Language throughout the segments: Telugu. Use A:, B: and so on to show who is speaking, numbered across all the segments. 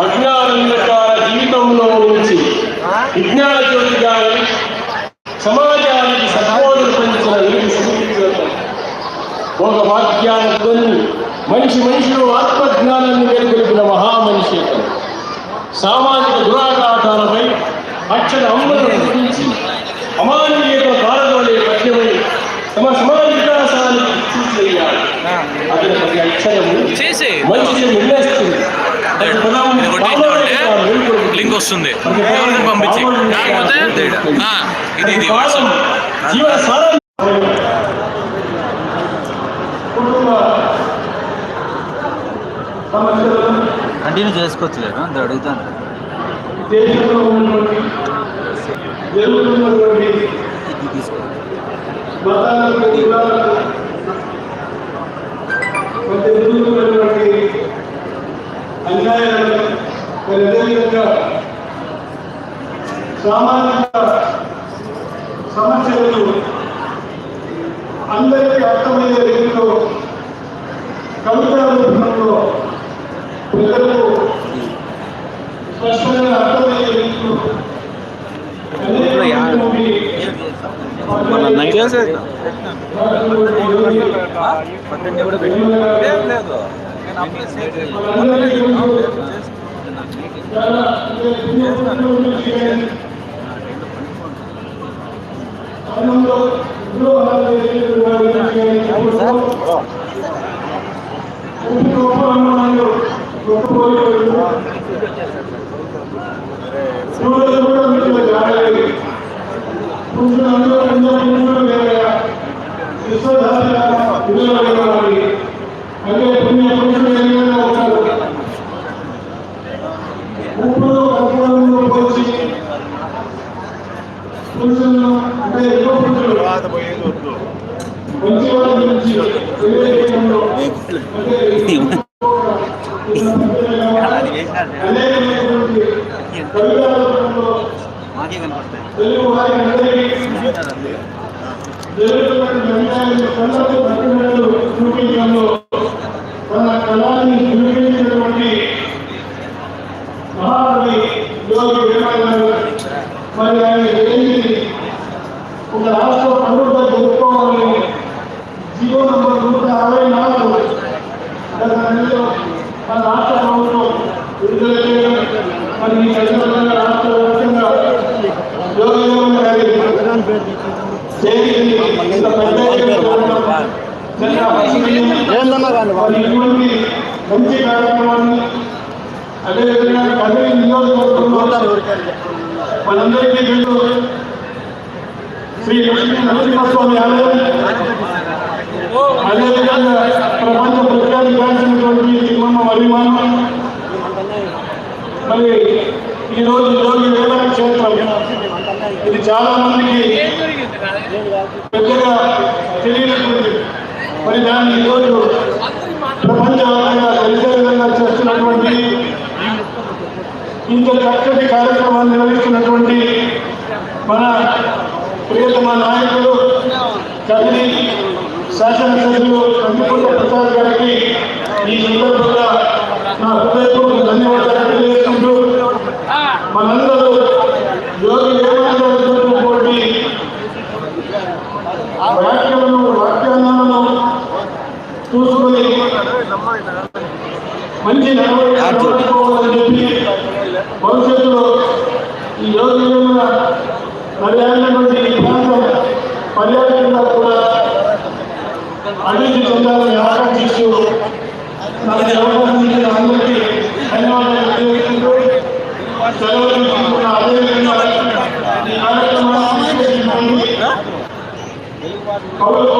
A: అజ్ఞానందకాల జీవితంలో నుంచి విజ్ఞాన జ్యోతిగా సమాజానికి స్మృతిగ్రంథం. ఒక వాక్యాన్ని మనిషి మనిషిలో ఆత్మజ్ఞానాన్ని మేలుకొలిపిన మహామనిషి సామాజిక దురాఘాతాలపై అక్షర అమ్మలను గురించి అమానవీయత అతని ప్రతి అక్షరము
B: చేసే. లింక్ వస్తుంది ఎవరికి పంపించి కాకపోతే ఇది ఇది వాట్సాప్
C: కంటిన్యూ చేసుకోవచ్చు లేదు అంత అడుగుతాను ఇది తీసుకో
A: సామాజిక సమస్యలను అందరికీ అర్థమయ్యే రీతిలో కవితా రూపంలో ప్రజలకు స్పష్టంగా అర్థమయ్యే రీతిలో అనేకమైనటువంటి అంటే పుణ్య పురుషులు ఏమైనా ఉంటారు కట్టినట్లు చూపించడంలో తన కళాన్ని చూపించినటువంటి మరి ఈ సందర్భంగా రాష్ట్ర వ్యాప్తంగా యోగి వేమన మంచి కార్యక్రమాన్ని అదేవిధంగా నియోజకవర్గంలో మనందరికీ శ్రీ లక్ష్మీ నరసింహస్వామి ఆలయం అదేవిధంగా ప్రపంచ ప్రఖ్యాతి గాంచినటువంటి తిమ్మమ్మ అభిమానం మరి ఈరోజు ఈరోజు వేదన క్షేత్రం ఇది చాలా మందికి పెద్దగా తెలియనటువంటి మరి దాన్ని ఈరోజు ప్రపంచవ్యాప్తంగా తెలిసే విధంగా చేస్తున్నటువంటి ఇంత చక్కటి కార్యక్రమాన్ని నిర్వహిస్తున్నటువంటి మన ప్రియతమ నాయకులు కదిరి శాసనసభ్యులు కందికొండ ప్రసాద్ గారికి ఈ సందర్భంగా నా హృదయపూర్వక ధన్యవాదాలు తెలియజేసుకుంటూ మనందరూ యోగి వేమన గారు చెప్పినటువంటి వ్యాఖ్యలను మంచి నడవడిక చెప్పి భవిష్యత్తులో ఈ యోగి వేమన పర్యాటనటువంటి ఈ ప్రాంతం పర్యాటకంగా కూడా అభివృద్ధి చెందాలని ఆకాంక్షిస్తూ నాకు ఈ అవకాశం ఇచ్చిన అందరికీ ధన్యవాదాలు తెలియజేసుకుంటూ సెలవు తీసుకుంటున్న అదేవిధంగా ఈ కార్యక్రమాన్ని విశ్లేషించడానికి కవులకు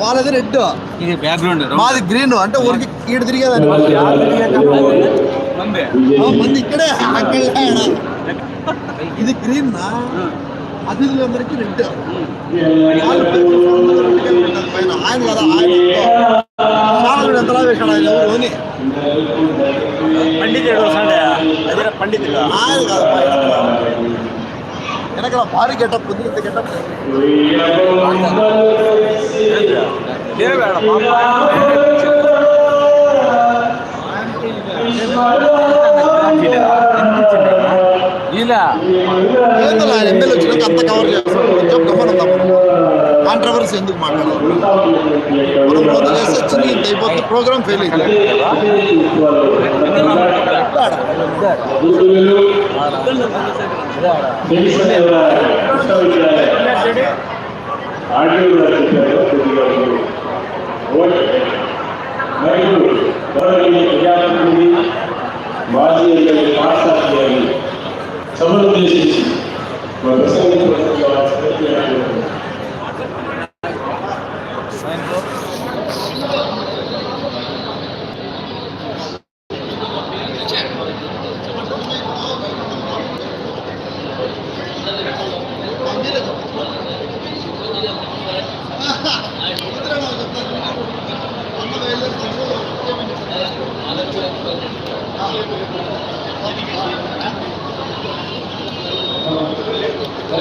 D: వాళ్ళది రెడ్డి రెడ్
E: ఇది బ్యాక్గ్రౌండ్
D: మాది గ్రీన్ అంటే ఊరికి ఈడు తిరిగేదాన్ని
E: మంది
D: ఆ, మంది ఇక్కడే అక్కడే ఆడ. ఇది గ్రీన్ నా అతిథులందరికీ రెడ్ వాళ్ళు పైన ఆయన కదా ఆయన చాలా ఎంతలా వేశాడు ఆయన ఎవరు అని
E: పండితుడు అదే పండితుడు
D: ఆయన కాదు పైన. వెనకాల భారీ గెటప్ ఉంది ఇంత గెటప్
E: ఇలా
D: ఏందో ఆయన ఎమ్మెల్యే వచ్చినాక అంత కవర్ చేస్తాడు కొంచెం గమనం కాంట్రవర్సీ ఎందుకు మాట్లాడాలి మనం రోజు చేస్తే వచ్చింది ఇంత అయిపోతుంది ప్రోగ్రామ్ ఫెయిల్ అయింది
F: ఆడియో చెప్పారు కొద్దిగా ఓకే మరియు